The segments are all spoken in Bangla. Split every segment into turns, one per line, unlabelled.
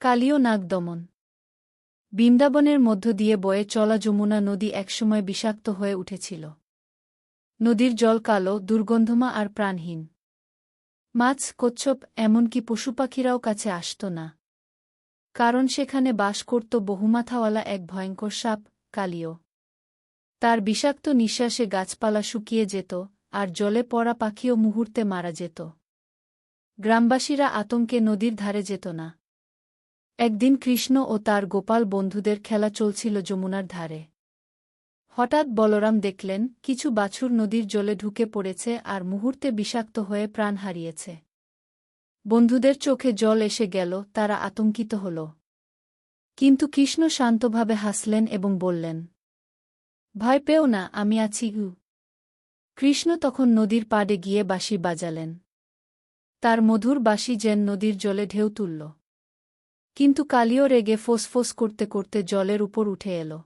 কালীয় নাগ দমন বৃন্দাবনের মধ্য দিয়ে বয়ে চলা যমুনা নদী একসময় বিষাক্ত হয়ে উঠেছিল। নদীর জল কালো, দুর্গন্ধমা আর প্রাণহীন। মাছ, কচ্ছপ, এমনকি পশুপাখিরাও কাছে আসত না। কারণ সেখানে বাস করত বহুমাথাওয়ালা এক ভয়ঙ্কর সাপ, কালীয়। তার বিষাক্ত নিঃশ্বাসে গাছপালা শুকিয়ে যেত, আর জলে পড়া পাখিও মুহূর্তে মারা যেত। গ্রামবাসীরা আতঙ্কে নদীর ধারে যেত না। একদিন কৃষ্ণ ও তার গোপাল বন্ধুদের খেলা চলছিল যমুনার ধারে। হঠাৎ বলরাম দেখলেন, কিছু বাছুর নদীর জলে ঢুকে পড়েছে আর মুহূর্তে বিষাক্ত হয়ে প্রাণ হারিয়েছে। বন্ধুদের চোখে জল এসে গেল, তারা আতঙ্কিত হল। কিন্তু কৃষ্ণ শান্তভাবে হাসলেন এবং বললেন, ভয় পেও না, আমি আছি গু। কৃষ্ণ তখন নদীর পাড়ে গিয়ে বাঁশি বাজালেন। তার মধুর বাঁশি যেন নদীর জলে ঢেউ তুলল। কিন্তু কালিও রেগে ফোসফোস করতে করতে জলের উপর উঠে এল।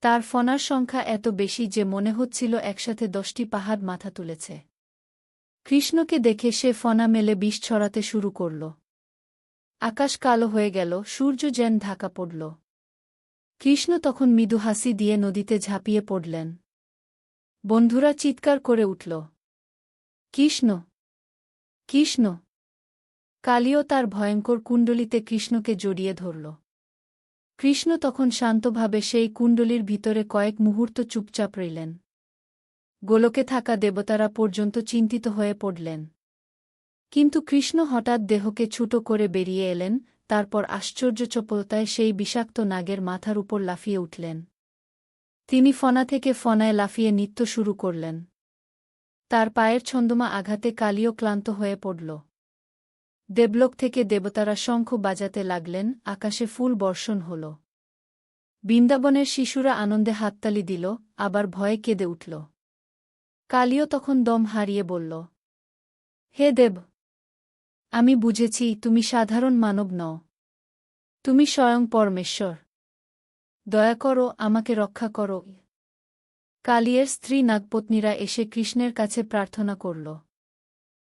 তার ফনার সংখ্যা এত বেশি যে মনে হচ্ছিল একসাথে দশটি পাহাড় মাথা তুলেছে। কৃষ্ণকে দেখে সে ফনা মেলে বিষ ছড়াতে শুরু করল। আকাশ কালো হয়ে গেল, সূর্য যেন ঢাকা পড়ল। কৃষ্ণ তখন মৃদু হাসি দিয়ে নদীতে ঝাঁপিয়ে পড়লেন। বন্ধুরা চিৎকার করে উঠল, কৃষ্ণ কৃষ্ণ। কালীও তার ভয়ঙ্কর কুণ্ডলিতে কৃষ্ণকে জড়িয়ে ধরল। কৃষ্ণ তখন শান্তভাবে সেই কুণ্ডলির ভিতরে কয়েক মুহূর্ত চুপচাপ রইলেন। গোলকে থাকা দেবতারা পর্যন্ত চিন্তিত হয়ে পড়লেন। কিন্তু কৃষ্ণ হঠাৎ দেহকে ছুটো করে বেরিয়ে এলেন, তারপর আশ্চর্য চপলতায় সেই বিষাক্ত নাগের মাথার উপর লাফিয়ে উঠলেন। তিনি ফনা থেকে ফনায় লাফিয়ে নৃত্য শুরু করলেন। তার পায়ের ছন্দমা আঘাতে কালীয় ক্লান্ত হয়ে পড়ল। দেবলোক থেকে দেবতারা শঙ্খ বাজাতে লাগলেন, আকাশে ফুল বর্ষণ হল। বৃন্দাবনের শিশুরা আনন্দে হাততালি দিল, আবার ভয়ে কেঁদে উঠল। কালীয় তখন দম হারিয়ে বলল, হে দেব, আমি বুঝেছি তুমি সাধারণ মানব নও। তুমি স্বয়ং পরমেশ্বর। দয়া করো, আমাকে রক্ষা করো। কালিয়ের স্ত্রী নাগপত্নীরা এসে কৃষ্ণের কাছে প্রার্থনা করল।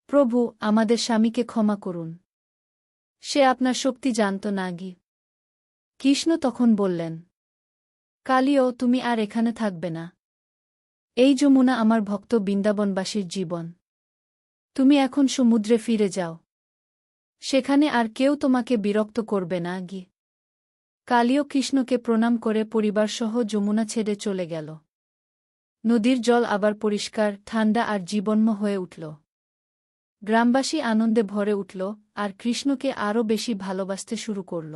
প্রভু, আমাদের স্বামীকে ক্ষমা করুন। সে আপনার শক্তি জানত না গি। কৃষ্ণ তখন বললেন, কালিও, তুমি আর এখানে থাকবে না। এই যমুনা আমার ভক্ত বৃন্দাবনবাসীর জীবন। তুমি এখন সমুদ্রে ফিরে যাও। সেখানে আর কেউ তোমাকে বিরক্ত করবে না গি। কালীয় কৃষ্ণকে প্রণাম করে পরিবারসহ যমুনা ছেড়ে চলে গেল। নদীর জল আবার পরিষ্কার ঠান্ডা আর জীবন্ম হয়ে উঠল। গ্রামবাসী আনন্দে ভরে উঠল আর কৃষ্ণকে আরও বেশি ভালোবাসতে শুরু করল।